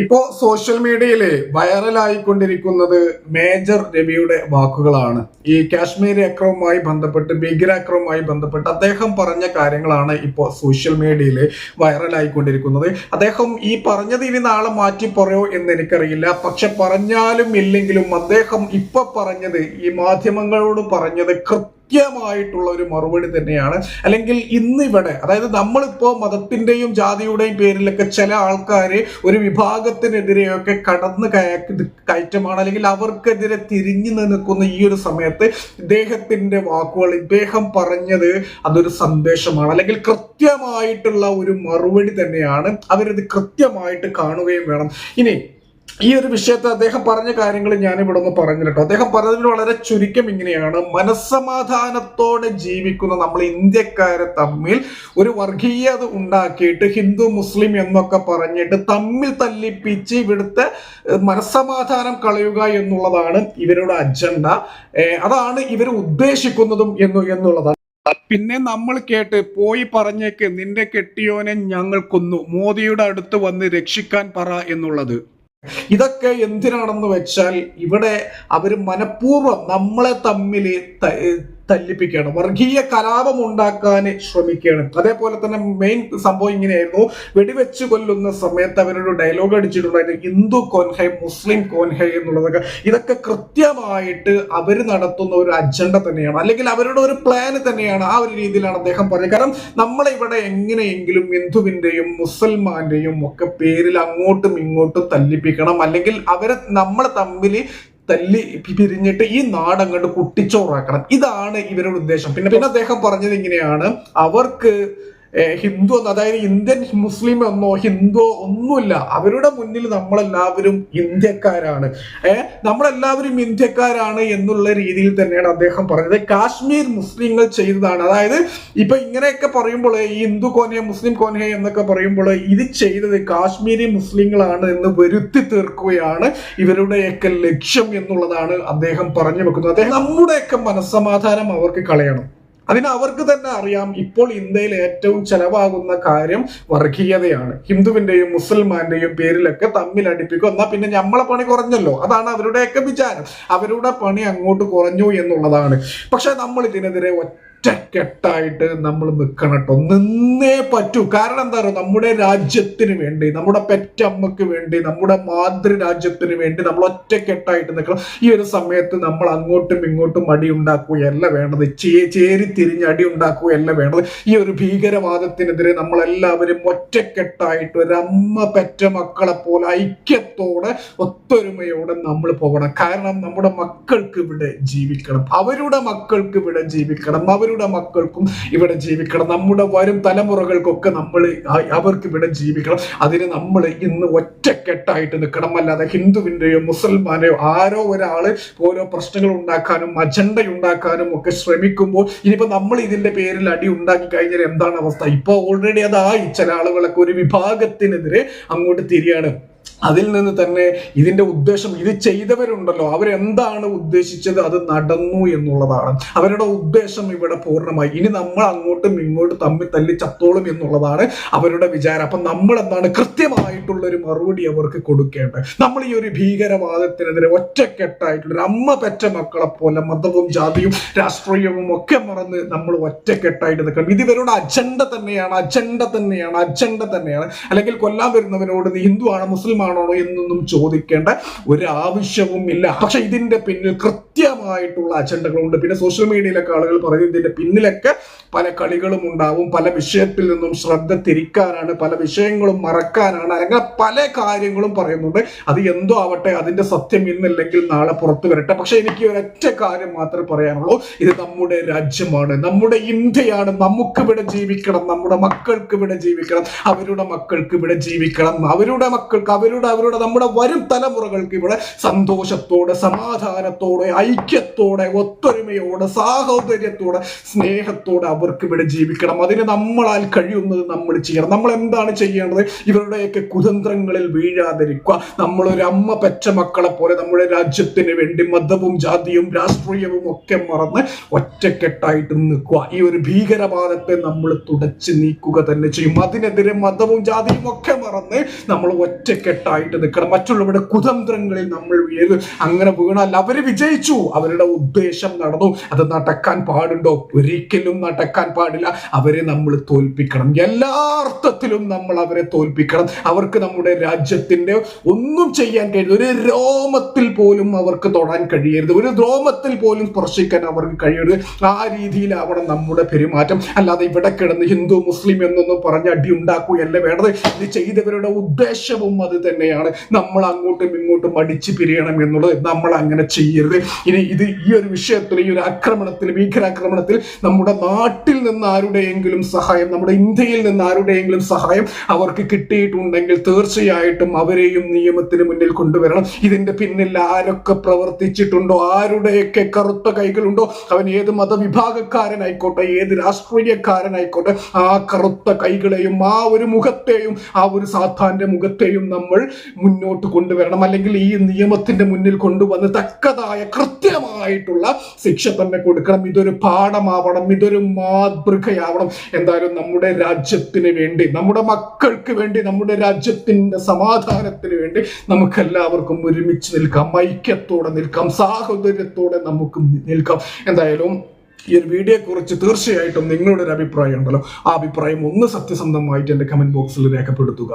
ഇപ്പോ സോഷ്യൽ മീഡിയയിൽ വൈറലായിക്കൊണ്ടിരിക്കുന്നത് മേജർ രവിയുടെ വാക്കുകളാണ്. ഈ കാശ്മീർ അക്രമവുമായി ബന്ധപ്പെട്ട് ഭീകരാക്രമവുമായി ബന്ധപ്പെട്ട് അദ്ദേഹം പറഞ്ഞ കാര്യങ്ങളാണ് ഇപ്പോൾ സോഷ്യൽ മീഡിയയിൽ വൈറലായിക്കൊണ്ടിരിക്കുന്നത്. അദ്ദേഹം ഈ പറഞ്ഞത് ഇനി നാളെ മാറ്റി പറയോ എന്ന് എനിക്കറിയില്ല പക്ഷെ പറഞ്ഞാലും ഇല്ലെങ്കിലും അദ്ദേഹം ഇപ്പൊ പറഞ്ഞത് ഈ മാധ്യമങ്ങളോട് പറഞ്ഞത് കൃത്യമായിട്ടുള്ള ഒരു മറുപടി തന്നെയാണ്. അല്ലെങ്കിൽ ഇന്നിവിടെ അതായത് നമ്മളിപ്പോ മതത്തിന്റെയും ജാതിയുടെയും പേരിലൊക്കെ ചില ആൾക്കാർ ഒരു വിഭാഗത്തിനെതിരെയൊക്കെ കടന്ന് കയ- കയറ്റമാണ്. അല്ലെങ്കിൽ അവർക്കെതിരെ തിരിഞ്ഞു നിൽക്കുന്ന ഈ ഒരു സമയത്ത് ഇദ്ദേഹത്തിന്റെ വാക്കുകൾ ഇദ്ദേഹം പറഞ്ഞത് അതൊരു സന്ദേശമാണ്. അല്ലെങ്കിൽ കൃത്യമായിട്ടുള്ള ഒരു മറുപടി തന്നെയാണ് അവരത് കൃത്യമായിട്ട് കാണുകയും വേണം. ഇനി ഈ ഒരു വിഷയത്തെ അദ്ദേഹം പറഞ്ഞ കാര്യങ്ങൾ ഞാൻ ഇവിടെ ഒന്ന് പറഞ്ഞു അദ്ദേഹം പറഞ്ഞതിന് വളരെ ചുരുക്കം ഇങ്ങനെയാണ്. മനസ്സമാധാനത്തോടെ ജീവിക്കുന്ന നമ്മൾ ഇന്ത്യക്കാരെ തമ്മിൽ ഒരു വർഗീയത ഉണ്ടാക്കിയിട്ട് ഹിന്ദു മുസ്ലിം എന്നൊക്കെ പറഞ്ഞിട്ട് തമ്മിൽ തല്ലിപ്പിച്ച് ഇവിടുത്തെ മനസ്സമാധാനം കളയുക എന്നുള്ളതാണ് ഇവരുടെ അജണ്ട. അതാണ് ഇവർ ഉദ്ദേശിക്കുന്നതും എന്ന് എന്നുള്ളതാണ്. പിന്നെ നമ്മൾ കേട്ട് പോയി പറഞ്ഞേക്ക് നിന്റെ കെട്ടിയോനെ ഞങ്ങൾ കൊന്നു. മോദിയുടെ അടുത്ത് വന്ന് രക്ഷിക്കാൻ പറ എന്നുള്ളത്. ഇതൊക്കെ എന്തിനാണെന്ന് വെച്ചാൽ ഇവിടെ അവർ മനഃപൂർവം നമ്മളെ തമ്മിൽ തല്ലിപ്പിക്കുകയാണ്. വർഗീയ കലാപം ഉണ്ടാക്കാൻ ശ്രമിക്കുകയാണ്. അതേപോലെ തന്നെ മെയിൻ സംഭവം ഇങ്ങനെയായിരുന്നു. വെടിവെച്ച് കൊല്ലുന്ന സമയത്ത് അവരൊരു ഡയലോഗ് അടിച്ചിട്ടുണ്ടായിരുന്നു. ഹിന്ദു കോൻഹൈ മുസ്ലിം കോൻഹൈ എന്നുള്ളതൊക്കെ. ഇതൊക്കെ കൃത്യമായിട്ട് അവർ നടത്തുന്ന ഒരു അജണ്ട തന്നെയാണ്. അല്ലെങ്കിൽ അവരുടെ ഒരു പ്ലാൻ തന്നെയാണ് ആ ഒരു രീതിയിലാണ് അദ്ദേഹം പറഞ്ഞത്. കാരണം നമ്മളിവിടെ എങ്ങനെയെങ്കിലും ഹിന്ദുവിന്റെയും മുസൽമാന്റെയും ഒക്കെ പേരിൽ അങ്ങോട്ടും ഇങ്ങോട്ടും തല്ലിപ്പിക്കണം. അല്ലെങ്കിൽ അവരെ നമ്മൾ തമ്മിൽ തല്ലി പിരിഞ്ഞിട്ട് ഈ നാട് അങ്ങോട്ട് കുട്ടിച്ചോറാക്കണം. ഇതാണ് ഇവരുടെ ഉദ്ദേശം. പിന്നെ പിന്നെ അദ്ദേഹം പറഞ്ഞത് ഇങ്ങനെയാണ്. അവർക്ക് ഹിന്ദു അതായത് ഇന്ത്യൻ മുസ്ലിം എന്നോ ഹിന്ദുവോ ഒന്നുമില്ല. അവരുടെ മുന്നിൽ നമ്മളെല്ലാവരും ഇന്ത്യക്കാരാണ്. ഏഹ് നമ്മളെല്ലാവരും ഇന്ത്യക്കാരാണ് എന്നുള്ള രീതിയിൽ തന്നെയാണ് അദ്ദേഹം പറഞ്ഞത്. കാശ്മീർ മുസ്ലിങ്ങൾ ചെയ്തതാണ്. അതായത് ഇപ്പൊ ഇങ്ങനെയൊക്കെ പറയുമ്പോൾ ഈ ഹിന്ദു കോനെ മുസ്ലിം കോനെ എന്നൊക്കെ പറയുമ്പോൾ ഇത് ചെയ്തത് കാശ്മീരി മുസ്ലിങ്ങളാണ് എന്ന് വരുത്തി തീർക്കുകയാണ് ഇവരുടെയൊക്കെ ലക്ഷ്യം എന്നുള്ളതാണ് അദ്ദേഹം പറഞ്ഞു വെക്കുന്നത്. അദ്ദേഹം നമ്മുടെയൊക്കെ മനസ്സമാധാനം അവർക്ക് കളയണം. അതിന് അവർക്ക് തന്നെ അറിയാം ഇപ്പോൾ ഇന്ത്യയിൽ ഏറ്റവും ചെലവാകുന്ന കാര്യം വർഗീയതയാണ്. ഹിന്ദുവിന്റെയും മുസൽമാന്റെയും പേരിലൊക്കെ തമ്മിൽ അടുപ്പിക്കും. എന്നാ പിന്നെ നമ്മളെ പണി കുറഞ്ഞല്ലോ. അതാണ് അവരുടെയൊക്കെ വിചാരം. അവരുടെ പണി അങ്ങോട്ട് കുറഞ്ഞു എന്നുള്ളതാണ്. പക്ഷെ നമ്മൾ ഇതിനെതിരെ ഒറ്റക്കെട്ടായിട്ട് നമ്മൾ നിൽക്കണം കേട്ടോ നിന്നേ പറ്റൂ. കാരണം എന്താ പറയുക നമ്മുടെ രാജ്യത്തിന് വേണ്ടി നമ്മുടെ പെറ്റമ്മക്ക് വേണ്ടി നമ്മുടെ മാതൃരാജ്യത്തിന് വേണ്ടി നമ്മൾ ഒറ്റക്കെട്ടായിട്ട് നിൽക്കണം ഈ ഒരു സമയത്ത് നമ്മൾ അങ്ങോട്ടും ഇങ്ങോട്ടും അടി ഉണ്ടാക്കുകയല്ല വേണ്ടത്. ചേ- ചേരി തിരിഞ്ഞ് അടി ഉണ്ടാക്കുകയല്ല വേണ്ടത്. ഈ ഒരു ഭീകരവാദത്തിനെതിരെ നമ്മളെല്ലാവരും ഒറ്റക്കെട്ടായിട്ട് ഒരമ്മ പെറ്റ മക്കളെ പോലെ ഐക്യത്തോടെ ഒത്തൊരുമയോടെ നമ്മൾ പോകണം. കാരണം നമ്മുടെ മക്കൾക്ക് ഇവിടെ ജീവിക്കണം. അവരുടെ മക്കൾക്ക് ഇവിടെ ജീവിക്കണം. അവരുടെ മക്കൾക്കും ഇവിടെ ജീവിക്കണം. നമ്മുടെ വരും തലമുറകൾക്കൊക്കെ നമ്മൾ അവർക്ക് ഇവിടെ ജീവിക്കണം. അതിന് നമ്മൾ ഇന്ന് ഒറ്റക്കെട്ടായിട്ട് നിൽക്കണം. അല്ലാതെ ഹിന്ദുവിന്റെയോ മുസൽമാനെയോ ആരോ ഒരാൾ ഓരോ പ്രശ്നങ്ങൾ ഉണ്ടാക്കാനും അജണ്ട ഉണ്ടാക്കാനും ഒക്കെ ശ്രമിക്കുമ്പോൾ ഇനിയിപ്പോൾ നമ്മൾ ഇതിന്റെ പേരിൽ അടി ഉണ്ടാക്കി കഴിഞ്ഞാൽ എന്താണ് അവസ്ഥ? ഇപ്പോൾ ഓൾറെഡി അതായി ചില ആളുകളൊക്കെ ഒരു വിഭാഗത്തിനെതിരെ അങ്ങോട്ട് തിരിയാണ്. അതിൽ നിന്ന് തന്നെ ഇതിന്റെ ഉദ്ദേശം ഇത് ചെയ്തവരുണ്ടല്ലോ. അവരെന്താണ് ഉദ്ദേശിച്ചത്? അത് നടന്നു എന്നുള്ളതാണ്. അവരുടെ ഉദ്ദേശം ഇവിടെ പൂർണമായി. ഇനി നമ്മൾ അങ്ങോട്ടും ഇങ്ങോട്ടും തമ്മിൽ തല്ലി ചത്തോളും എന്നുള്ളതാണ് അവരുടെ വിചാരം. അപ്പം നമ്മൾ എന്താണ് കൃത്യമായിട്ടുള്ള ഒരു മറുപടി അവർക്ക് കൊടുക്കേണ്ടത്? നമ്മൾ ഈ ഒരു ഭീകരവാദത്തിനെതിരെ ഒറ്റക്കെട്ടായിട്ടുള്ള അമ്മ പെറ്റ മക്കളെ പോലെ മതവും ജാതിയും രാഷ്ട്രീയവും ഒക്കെ മറന്ന് നമ്മൾ ഒറ്റക്കെട്ടായിട്ട് നിൽക്കണം. ഇത് ഇവരുടെ അജണ്ട തന്നെയാണ്. അജണ്ട തന്നെയാണ്. അജണ്ട തന്നെയാണ്. അല്ലെങ്കിൽ കൊല്ലാൻ വരുന്നവരോട് നീ ഹിന്ദു ആണ് മുസ്ലിം ആണോ എന്നൊന്നും ചോദിക്കേണ്ട ഒരു ആവശ്യവും ഇല്ല പക്ഷെ ഇതിന്റെ പിന്നിൽ കൃത്യമായിട്ടുള്ള അജണ്ടകളുണ്ട്. പിന്നെ സോഷ്യൽ മീഡിയയിലൊക്കെ ആളുകൾ പറയുന്നത് ഇതിന്റെ പിന്നിലൊക്കെ പല കളികളും ഉണ്ടാവും പല വിഷയത്തിൽ നിന്നും ശ്രദ്ധ തിരിക്കാനാണ് പല വിഷയങ്ങളും മറക്കാനാണ്. അങ്ങനെ പല കാര്യങ്ങളും പറയുന്നുണ്ട്. അത് എന്തോ ആവട്ടെ അതിന്റെ സത്യം ഇന്നല്ലെങ്കിൽ നാളെ പുറത്തു വരട്ടെ. പക്ഷെ എനിക്ക് ഒരൊറ്റ കാര്യം മാത്രമേ പറയാനുള്ളൂ. ഇത് നമ്മുടെ രാജ്യമാണ് നമ്മുടെ ഇന്ത്യയാണ്. നമുക്ക് ഇവിടെ ജീവിക്കണം നമ്മുടെ മക്കൾക്ക് ഇവിടെ ജീവിക്കണം അവരുടെ മക്കൾക്ക് ഇവിടെ ജീവിക്കണം അവരുടെ മക്കൾക്ക് അവരുടെ അവരുടെ നമ്മുടെ വരും തലമുറകൾക്ക് ഇവിടെ സന്തോഷത്തോടെ സമാധാനത്തോടെ ഐക്യത്തോടെ ഒത്തൊരുമയോടെ സാഹോദര്യത്തോടെ സ്നേഹത്തോടെ അവർക്ക് ഇവിടെ ജീവിക്കണം. അതിന് നമ്മളാൽ കഴിയുന്നത് നമ്മൾ ചെയ്യണം. നമ്മൾ എന്താണ് ചെയ്യേണ്ടത്? ഇവരുടെയൊക്കെ കുതന്ത്രങ്ങളിൽ വീഴാതിരിക്കുക. നമ്മളൊരു അമ്മ പെറ്റ മക്കളെ പോലെ നമ്മുടെ രാജ്യത്തിന് വേണ്ടി മതവും ജാതിയും രാഷ്ട്രീയവും ഒക്കെ മറന്ന് ഒറ്റക്കെട്ടായിട്ട് നിൽക്കുക. ഈ ഒരു ഭീകരവാദത്തെ നമ്മൾ തുടച്ചു നീക്കുക തന്നെ ചെയ്യും. അതിനെതിരെ മതവും ജാതിയും ഒക്കെ മറന്ന് നമ്മൾ ഒറ്റക്കെട്ടായിട്ട് നിൽക്കണം. മറ്റുള്ളവരുടെ കുതന്ത്രങ്ങളിൽ നമ്മൾ വീഴ് അങ്ങനെ വീണാൽ അവർ വിജയിച്ചു അവരുടെ ഉദ്ദേശം നടന്നു. അത് നടക്കാൻ പാടുണ്ടോ? ഒരിക്കലും നടക്കാൻ പാടില്ല. അവരെ നമ്മൾ തോൽപ്പിക്കണം. എല്ലാ അർത്ഥത്തിലും നമ്മൾ അവരെ തോൽപ്പിക്കണം. അവർക്ക് നമ്മുടെ രാജ്യത്തിന്റെ ഒന്നും ചെയ്യാൻ കഴിയരുത്. ഒരു രോമത്തിൽ പോലും അവർക്ക് തൊടാൻ കഴിയരുത്. ഒരു രോമത്തിൽ പോലും സ്പർശിക്കാൻ അവർക്ക് കഴിയരുത്. ആ രീതിയിലാവണം നമ്മുടെ പെരുമാറ്റം. അല്ലാതെ ഇവിടെ കിടന്ന് ഹിന്ദു മുസ്ലിം എന്നൊന്നും പറഞ്ഞ് അടി ഉണ്ടാക്കുകയല്ല വേണ്ടത്. ഇത് ചെയ്തവരുടെ ഉദ്ദേശവും അത് തന്നെയാണ്. നമ്മൾ അങ്ങോട്ടും ഇങ്ങോട്ടും അടിച്ചു പിരിയണം എന്നുള്ളത് നമ്മൾ അങ്ങനെ ചെയ്യരുത്. ഇനി ഇത് ഈ ഒരു വിഷയത്തിൽ ഈ ഒരു ആക്രമണത്തിൽ ഭീകരാക്രമണത്തിൽ നമ്മുടെ നാട്ടിൽ നിന്ന് ആരുടെയെങ്കിലും സഹായം നമ്മുടെ ഇന്ത്യയിൽ നിന്ന് ആരുടെയെങ്കിലും സഹായം അവർക്ക് കിട്ടിയിട്ടുണ്ടെങ്കിൽ തീർച്ചയായിട്ടും അവരെയും നിയമത്തിന് മുന്നിൽ കൊണ്ടുവരണം. ഇതിന്റെ പിന്നിൽ ആരൊക്കെ പ്രവർത്തിച്ചിട്ടുണ്ടോ ആരുടെയൊക്കെ കറുത്ത കൈകളുണ്ടോ അവൻ ഏത് മതവിഭാഗക്കാരനായിക്കോട്ടെ ഏത് രാഷ്ട്രീയക്കാരനായിക്കോട്ടെ ആ കറുത്ത കൈകളെയും ആ ഒരു മുഖത്തെയും ആ ഒരു സാത്താന്റെ മുഖത്തെയും നമ്മൾ മുന്നോട്ട് കൊണ്ടുവരണം. അല്ലെങ്കിൽ ഈ നിയമത്തിന്റെ മുന്നിൽ കൊണ്ടുവന്ന് തക്കതായ കൃത്യമായിട്ടുള്ള ശിക്ഷ തന്നെ കൊടുക്കണം. ഇതൊരു പാഠമാവണം ഇതൊരു മാതൃകയാവണം. എന്തായാലും നമ്മുടെ രാജ്യത്തിന് വേണ്ടി നമ്മുടെ മക്കൾക്ക് വേണ്ടി നമ്മുടെ രാജ്യത്തിന്റെ സമാധാനത്തിന് വേണ്ടി നമുക്ക് എല്ലാവർക്കും ഒരുമിച്ച് നിൽക്കാം. ഐക്യത്തോടെ നിൽക്കാം. സാഹോദര്യത്തോടെ നമുക്ക് നിൽക്കാം. എന്തായാലും ഈ ഒരു വീഡിയോയെക്കുറിച്ച് തീർച്ചയായിട്ടും നിങ്ങളുടെ ഒരു അഭിപ്രായം ഉണ്ടല്ലോ ആ അഭിപ്രായം ഒന്ന് സത്യസന്ധമായിട്ട് എന്റെ കമന്റ് ബോക്സിൽ രേഖപ്പെടുത്തുക.